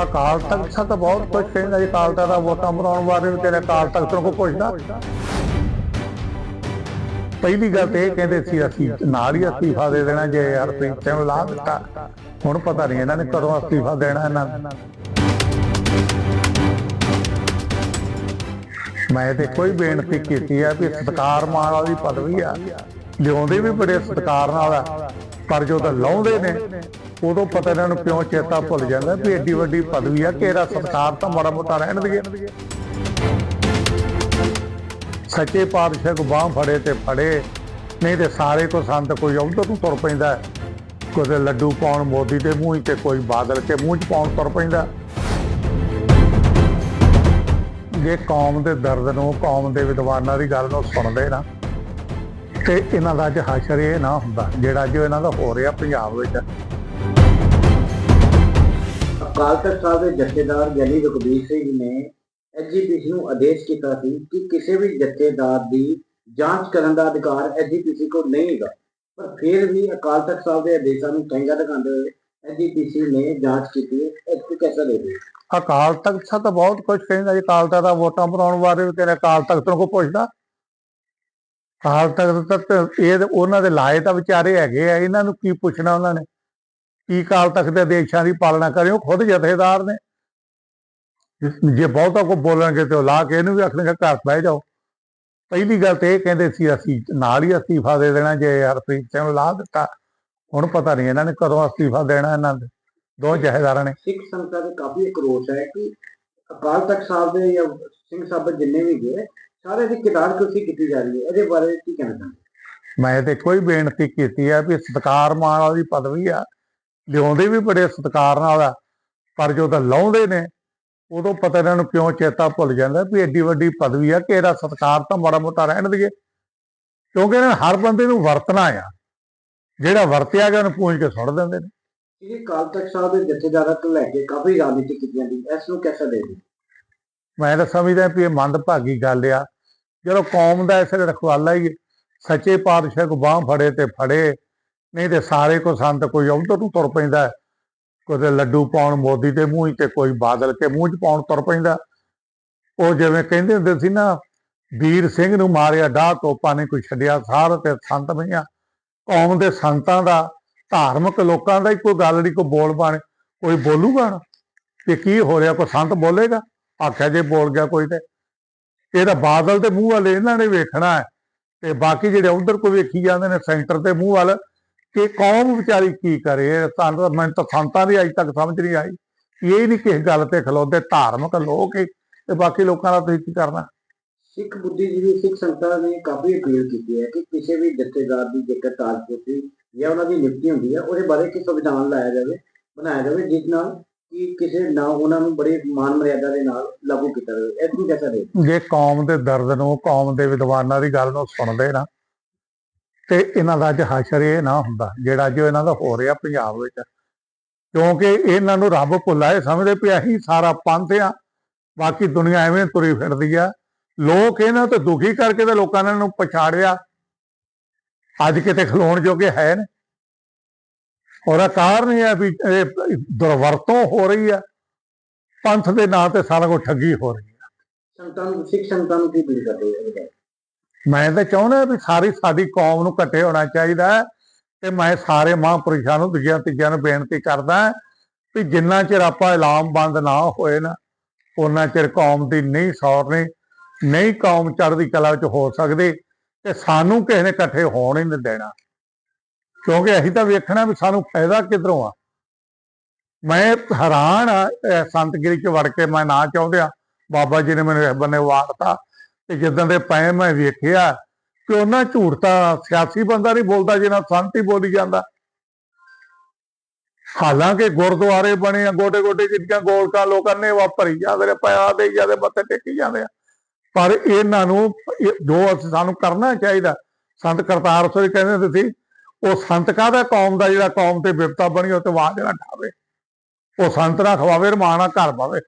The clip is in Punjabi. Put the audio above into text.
ਅਕਾਲ ਤਖਤ ਸਾਹਿਬ ਤਾਂ ਬਹੁਤ ਕੁਝ ਕਹਿੰਦਾ ਜੀ, ਅਕਾਲ ਤਖਤ ਦਾ ਵੋਟਾਂ ਬਣਾਉਣ ਬਾਰੇ ਵੀ ਤੇਰੇ ਅਕਾਲ ਤਖਤ ਨੂੰ ਕੋਈ ਪੁੱਛਦਾ। ਪਹਿਲੀ ਗੱਲ ਤੇ ਇਹ ਕਹਿੰਦੇ ਸੀ, ਅਸੀਂ ਨਾਲ ਹੀ ਅਸਤੀਫਾ ਦੇ ਦੇਣਾ ਜੇ ਹਰਪ੍ਰੀਤ ਸਿੰਘ ਲਾ ਦਿੱਤਾ। ਹੁਣ ਪਤਾ ਨਹੀਂ ਇਹਨਾਂ ਨੇ ਕਦੋਂ ਅਸਤੀਫਾ ਦੇਣਾ ਇਹਨਾਂ ਨੇ। ਮੈਂ ਤੇ ਕੋਈ ਬੇਨਤੀ ਕੀਤੀ ਆ ਵੀ ਸਤਕਾਰ ਮਾਣ ਵਾਲੀ ਪਦਵੀ ਆ। ਲਿਆਉਂਦੇ ਵੀ ਬੜੇ ਸਤਕਾਰ ਨਾਲ ਆ, ਪਰ ਜਦੋਂ ਲਾਉਂਦੇ ਨੇ ਉਦੋਂ ਪਤਾ ਇਹਨਾਂ ਨੂੰ ਕਿਉਂ ਚੇਤਾ ਭੁੱਲ ਜਾਂਦਾ ਵੀ ਐਡੀ ਵੱਡੀ ਪਦਵੀ ਆ, ਕਿ ਸਰਕਾਰ ਤਾਂ ਮਾੜਾ ਮੋਟਾ ਰਹਿਣ ਦੇਗੇ ਸੱਚੇ ਪਾਤਸ਼ਾਹ ਕੋ ਬਾਹ ਫੜੇ ਤੇ ਫੜੇ, ਨਹੀਂ ਤੇ ਸਾਰੇ ਕੋ ਸੰਤ ਕੋਈ ਉਧਰ ਨੂੰ ਤੁਰ ਪੈਂਦਾ। ਕੋਈ ਲੱਡੂ ਪਾਉਣ ਮੋਦੀ ਦੇ ਮੂੰਹ 'ਚ ਤੇ, ਕੋਈ ਬਾਦਲ ਕੇ ਮੂੰਹ 'ਚ ਪਾਉਣ ਤੁਰ ਪੈਂਦਾ। ਜੇ ਕੌਮ ਦੇ ਦਰਦ ਨੂੰ, ਕੌਮ ਦੇ ਵਿਦਵਾਨਾਂ ਦੀ ਗੱਲ ਨੂੰ ਸੁਣਦੇ ਨਾ, ਤੇ ਇਹਨਾਂ ਦਾ ਅੱਜ ਹਸ਼ਰ ਇਹ ਨਾ ਹੁੰਦਾ, ਜਿਹੜਾ ਜੋ ਇਹਨਾਂ ਦਾ ਹੋ ਰਿਹਾ ਪੰਜਾਬ ਵਿੱਚ। ਅਕਾਲ ਤਖਤ ਸਾਹਿਬ ਦੇ ਜਥੇਦਾਰ ਗਿਆਨੀ ਰਘਬੀਰ ਸਿੰਘ ਨੇ ਐਜੀਪੀਸੀ ਨੂੰ ਆਦੇਸ਼ ਕੀਤਾ ਸੀ ਕਿ ਕਿਸੇ ਵੀ ਜਥੇਦਾਰ ਦੀ ਜਾਂਚ ਕਰਨ ਦਾ ਅਧਿਕਾਰ ਐਜੀਪੀਸੀ ਕੋਲ ਨਹੀਂ ਹੈਗਾ। ਪਰ ਫਿਰ ਵੀ ਅਕਾਲ ਤਖਤ ਸਾਹਿਬ ਦੇ ਆਦੇਸ਼ਾਂ ਨੂੰ ਠੈਂਗਾ ਦਿਖਾਉਂਦੇ ਹੋਏ ਐਜੀਪੀਸੀ ਨੇ ਜਾਂਚ ਕੀਤੀ ਹੈ। ਇਹ ਤੇ ਦੇ ਅਕਾਲ ਤਖਤ ਸਾਹਿਬ ਤਾਂ ਬਹੁਤ ਕੁਝ ਕਹਿੰਦਾ ਜੀ, ਅਕਾਲ ਤਖਤ ਦਾ ਵੋਟਾਂ ਬਣਾਉਣ ਬਾਰੇ ਵੀ ਤੇਰੇ ਅਕਾਲ ਤਖਤ ਨੂੰ ਕੋਈ ਪੁੱਛਦਾ? ਅਕਾਲ ਤਖਤ ਤਾਂ ਇਹ ਉਹਨਾਂ ਦੇ ਲਾਏ ਤਾਂ ਵਿਚਾਰੇ ਹੈਗੇ ਆ, ਇਹਨਾਂ ਨੂੰ ਕੀ ਪੁੱਛਣਾ ਉਹਨਾਂ ਨੇ? ਕੀ ਅਕਾਲ ਤਖਤ ਦੇ ਆਦੇਸ਼ਾਂ ਦੀ ਪਾਲਣਾ ਕਰਿਓ ਖੁਦ ਜਥੇਦਾਰ ਨੇ। ਜੇ ਬਹੁਤਾ ਕੋ ਬੋਲਣਗੇ ਤੇ ਉਹ ਲਾ ਕੇ ਇਹਨੂੰ ਵੀ ਆਖਣਗੇ ਘਰ ਬਹਿ ਜਾਓ। ਪਹਿਲੀ ਗੱਲ ਤੇ ਇਹ ਕਹਿੰਦੇ ਸੀ ਅਸੀਂ ਨਾਲ ਹੀ ਅਸਤੀਫਾ ਦੇ ਦੇਣਾ ਜੇ ਹਰਪ੍ਰੀਤ ਸਿੰਘ ਨੂੰ ਲਾ ਦਿੱਤਾ। ਹੁਣ ਪਤਾ ਨਹੀਂ ਇਹਨਾਂ ਨੇ ਕਦੋਂ ਅਸਤੀਫਾ ਦੇਣਾ ਇਹਨਾਂ ਦੇ ਦੋ ਜਥੇਦਾਰਾਂ ਨੇ। ਸਿੱਖ ਸੰਗਤਾਂ ਦੇ ਕਾਫੀ ਇੱਕ ਰੋਸ ਹੈ ਕਿ ਅਕਾਲ ਤਖਤ ਸਾਹਿਬ ਦੇ ਜਾਂ ਸਿੰਘ ਸਾਹਿਬ ਜਿੰਨੇ ਵੀ ਗਏ ਸਾਰੇ ਦੀ ਕਿਤਾਬ ਕੁਰਸੀ ਕੀਤੀ ਜਾ ਰਹੀ ਹੈ। ਇਹਦੇ ਬਾਰੇ ਕੀ ਕਹਿਣਾ ਚਾਹੁੰਦੇ ਮੈਂ ਤੇ ਕੋਈ ਬੇਨਤੀ ਕੀਤੀ ਆ ਵੀ ਸਤਕਾਰ ਮਾਣ ਵਾਲੀ ਪਦਵੀ ਆ ਲਿਆਉਂਦੇ ਵੀ ਬੜੇ ਸਤਕਾਰ ਨਾਲ ਆ ਪਰ ਜਦੋਂ ਲਾਉਂਦੇ ਨੇ ਉਦੋਂ ਪਤਾ ਇਹਨਾਂ ਨੂੰ ਕਿਉਂ ਚੇਤਾ ਭੁੱਲ ਜਾਂਦਾ ਵੀ ਏਡੀ ਵੱਡੀ ਪਦਵੀ ਆ ਕਿ ਇਹਦਾ ਸਤਕਾਰ ਤਾਂ ਮਾੜਾ ਮੋਟਾ ਰਹਿਣ ਦੇਗੇ ਕਿਉਂਕਿ ਇਹਨਾਂ ਹਰ ਬੰਦੇ ਨੂੰ ਵਰਤਣਾ ਆ ਜਿਹੜਾ ਵਰਤਿਆ ਗਿਆ ਉਹਨੂੰ ਪੂੰਝ ਕੇ ਸੁੱਟ ਦਿੰਦੇ ਨੇ। ਇਹ ਅਕਾਲ ਤਖਤ ਸਾਹਿਬ ਦੇ ਜਥੇਦਾਰਾਂ ਤੋਂ ਲੈ ਕੇ ਕਾਫੀ ਰਾਜਨੀਤੀ ਕੀਤੀ ਹੈ ਇਸ ਨੂੰ ਕਿਹਦਾ ਦੇ ਦਿਓ ਮੈਂ ਤਾਂ ਸਮਝਦਾ ਵੀ ਇਹ ਮੰਦਭਾਗੀ ਗੱਲ ਆ। ਜਦੋਂ ਕੌਮ ਦਾ ਇਸ ਰਖਵਾਲਾ ਹੀ ਸੱਚੇ ਪਾਤਸ਼ਾਹ ਕੋ ਬਾਹ ਫੜੇ ਤੇ ਫੜੇ ਨਹੀਂ ਤੇ ਸਾਰੇ ਕੋ ਸੰਤ ਕੋਈ ਉਧਰ ਨੂੰ ਤੁਰ ਪੈਂਦਾ ਕੋਈ ਲੱਡੂ ਪਾਉਣ ਮੋਦੀ ਦੇ ਮੂੰਹ 'ਚ ਤੇ ਕੋਈ ਬਾਦਲ ਕੇ ਮੂੰਹ 'ਚ ਪਾਉਣ ਤੁਰ ਪੈਂਦਾ ਉਹ ਜਿਵੇਂ ਕਹਿੰਦੇ ਹੁੰਦੇ ਸੀ ਨਾ, ਵੀਰ ਸਿੰਘ ਨੂੰ ਮਾਰਿਆ ਡਾਹ ਤੋਪਾਂ ਨੇ ਕੋਈ ਛੱਡਿਆ ਸਾਰ ਤੇ ਸੰਤ ਮਈਆਂ ਕੌਮ ਦੇ ਸੰਤਾਂ ਦਾ, ਧਾਰਮਿਕ ਲੋਕਾਂ ਦਾ ਹੀ ਕੋਈ ਗੱਲ ਨਹੀਂ, ਕੋਈ ਬੋਲ ਬਾਣ, ਕੋਈ ਬੋਲੂਗਾ ਨਾ ਕਿ ਕੀ ਹੋ ਰਿਹਾ? ਕੋਈ ਸੰਤ ਬੋਲੇਗਾ? ਆਖਿਆ ਜੇ ਬੋਲ ਗਿਆ ਕੋਈ ਤੇ। ਇਹਦਾ ਬਾਦਲ ਦੇ ਮੂੰਹ ਵੱਲ ਇਹਨਾਂ ਨੇ ਵੇਖਣਾ ਹੈ। ਤੇ ਬਾਕੀ ਜਿਹੜੇ ਉਧਰ ਕੋਈ ਵੇਖੀ ਜਾਂਦੇ ਨੇ, ਸੈਂਟਰ ਦੇ ਮੂੰਹ ਵੱਲ ਕਿ ਕੌਮ ਵਿਚਾਰੀ ਕੀ ਕਰੇ? ਤਾਂ ਮੈਨੂੰ ਤਾਂ ਸੰਤਾਂ ਦੀ ਅਜੇ ਤੱਕ ਸਮਝ ਨਹੀਂ ਆਈ। ਇਹ ਨਹੀਂ ਕਿਸ ਗੱਲ ਤੇ ਖਲੋਤੇ ਧਾਰਮਿਕ ਲੋਕ ਤੇ ਬਾਕੀ ਲੋਕਾਂ ਦਾ ਤੁਸੀਂ ਕੀ ਕਰਨਾ? ਸਿੱਖ ਬੁੱਧੀਜੀਵੀ ਸਿੱਖ ਸੰਗਤਾਂ ਨੇ ਕਾਫੀ ਅਪੀਲ ਕੀਤੀ ਹੈ ਕਿ ਕਿਸੇ ਵੀ ਜਥੇਦਾਰ ਦੀ ਜੇਕਰ ਤਾਜਪੁਰੀ ਜਾਂ ਉਹਨਾਂ ਦੀ ਨਿਯੁਕਤੀ ਹੁੰਦੀ ਹੈ ਉਹਦੇ ਬਾਰੇ ਕਿ ਸੰਵਿਧਾਨ ਲਾਇਆ ਜਾਵੇ ਬਣਾਇਆ ਜਾਵੇ ਜਿਸ ਨਾਲ ਕਿ ਕਿਸੇ ਨਾ ਉਹਨਾਂ ਨੂੰ ਬੜੀ ਮਾਨ ਮਰਿਆਦਾ ਦੇ ਨਾਲ ਲਾਗੂ ਕੀਤਾ ਜਾਵੇ। ਕਿਹਦਾ ਦੇ ਦਿਓ ਜੇ ਕੌਮ ਦੇ ਦਰਦ ਨੂੰ ਕੌਮ ਦੇ ਵਿਦਵਾਨਾਂ ਦੀ ਗੱਲ ਨੂੰ ਸੁਣਦੇ ਨਾ ਤੇ ਇਹਨਾਂ ਦਾ ਅੱਜ ਹਸ਼ਰ ਇਹ ਨਾ ਹੁੰਦਾ, ਜਿਹੜਾ ਜੋ ਇਹਨਾਂ ਦਾ ਹੋ ਰਿਹਾ ਪੰਜਾਬ ਵਿੱਚ। ਕਿਉਂਕਿ ਇਹਨਾਂ ਨੂੰ ਰੱਬ ਭੁੱਲਾ ਇਹ ਸਮਝਦੇ ਵੀ ਅਸੀਂ ਸਾਰਾ ਪੰਥ ਆ, ਬਾਕੀ ਦੁਨੀਆ ਐਵੇਂ ਤੁਰੀ ਫਿਰਦੀ ਆ। ਲੋਕ ਇਹਨਾਂ ਤੋਂ ਦੁਖੀ ਕਰਕੇ ਤੇ ਲੋਕਾਂ ਨੇ ਇਹਨਾਂ ਪਛਾੜਿਆ। ਅੱਜ ਕਿਤੇ ਖਲੋਣ ਜੋਗੇ ਹੈ ਨੇ ਔਰ ਕਾਰਨ ਇਹ ਹੈ ਵੀ ਇਹ ਦੁਰਵਰਤੋਂ ਹੋ ਰਹੀ ਆ। ਪੰਥ ਦੇ ਨਾਂ ਤੇ ਸਾਰਾ ਕੁਝ ਠੱਗੀ ਹੋ ਰਹੀ ਆ। ਸੰਗਤਾਂ ਨੂੰ, ਸਿੱਖ ਸੰਗਤਾਂ ਨੂੰ ਕੀ ਅਪੀਲ ਕਰਦੇ ਹੋ ਮੈਂ ਤਾਂ ਚਾਹੁੰਦਾ ਵੀ ਸਾਰੀ ਸਾਡੀ ਕੌਮ ਨੂੰ ਇਕੱਠੇ ਹੋਣਾ ਚਾਹੀਦਾ ਹੈ ਤੇ ਮੈਂ ਸਾਰੇ ਮਹਾਂਪੁਰਸ਼ਾਂ ਨੂੰ ਦੂਜਿਆਂ ਤੀਜਿਆਂ ਨੂੰ ਬੇਨਤੀ ਕਰਦਾ ਵੀ ਜਿੰਨਾ ਚਿਰ ਆਪਾਂ ਇਲਾਮ ਬੰਦ ਨਾ ਹੋਏ ਨਾ ਉਹਨਾਂ ਚਿਰ ਕੌਮ ਦੀ ਨਹੀਂ ਸੌਰਨੀ ਨਹੀਂ ਕੌਮ ਚੜ੍ਹਦੀ ਕਲਾ ਵਿੱਚ ਹੋ ਸਕਦੀ ਤੇ ਸਾਨੂੰ ਕਿਸੇ ਨੇ ਇਕੱਠੇ ਹੋਣ ਹੀ ਨਹੀਂ ਦੇਣਾ। ਕਿਉਂਕਿ ਅਸੀਂ ਤਾਂ ਵੇਖਣਾ ਵੀ ਸਾਨੂੰ ਫਾਇਦਾ ਕਿਧਰੋਂ ਆ। ਮੈਂ ਹੈਰਾਨ ਆ ਸੰਤਗਿਰੀ ਚ ਵੜ ਕੇ ਮੈਂ ਨਾ ਚਾਹੁੰਦਿਆ, ਬਾਬਾ ਜੀ ਨੇ ਮੈਨੂੰ ਇਸ ਬੰਨੇ ਵਾਰਤਾ ਤੇ ਜਿੱਦਾਂ ਦੇ ਪਏ ਮੈਂ ਵੇਖਿਆ ਕਿ ਉਹਨਾਂ ਝੂਠ ਤਾਂ ਸਿਆਸੀ ਬੰਦਾ ਨਹੀਂ ਬੋਲਦਾ ਜਿਹਨਾਂ ਸੰਤ ਹੀ ਬੋਲੀ ਜਾਂਦਾ। ਹਾਲਾਂਕਿ ਗੁਰਦੁਆਰੇ ਬਣੇ ਆ ਗੋਡੇ ਗੋਡੇ ਜਿਹੜੀਆਂ ਗੋਲਕਾਂ ਲੋਕਾਂ ਨੇ ਵਾਪਰੀ ਜਾਂਦੇ ਨੇ, ਪਿਆ ਦੇ ਜਾਂਦੇ, ਮੱਥੇ ਟੇਕੀ ਜਾਂਦੇ ਆ। ਪਰ ਇਹਨਾਂ ਨੂੰ ਜੋ ਅਸੀਂ ਸਾਨੂੰ ਕਰਨਾ ਚਾਹੀਦਾ, ਸੰਤ ਕਰਤਾਰ ਸਿੰਘ ਕਹਿੰਦੇ ਹੁੰਦੇ ਸੀ, ਉਹ ਸੰਤ ਕਾਹਦਾ ਕੌਮ ਦਾ ਜਿਹੜਾ ਕੌਮ ਤੇ ਵਿਪਤਾ ਬਣੀ, ਉਹ ਤੇ ਆਵਾਜ਼ ਨਾ ਠਾਵੇ। ਉਹ ਸੰਤ ਨਾ ਖਵਾਵੇ ਰਮਾਣਾ ਘਰ ਪਾਵੇ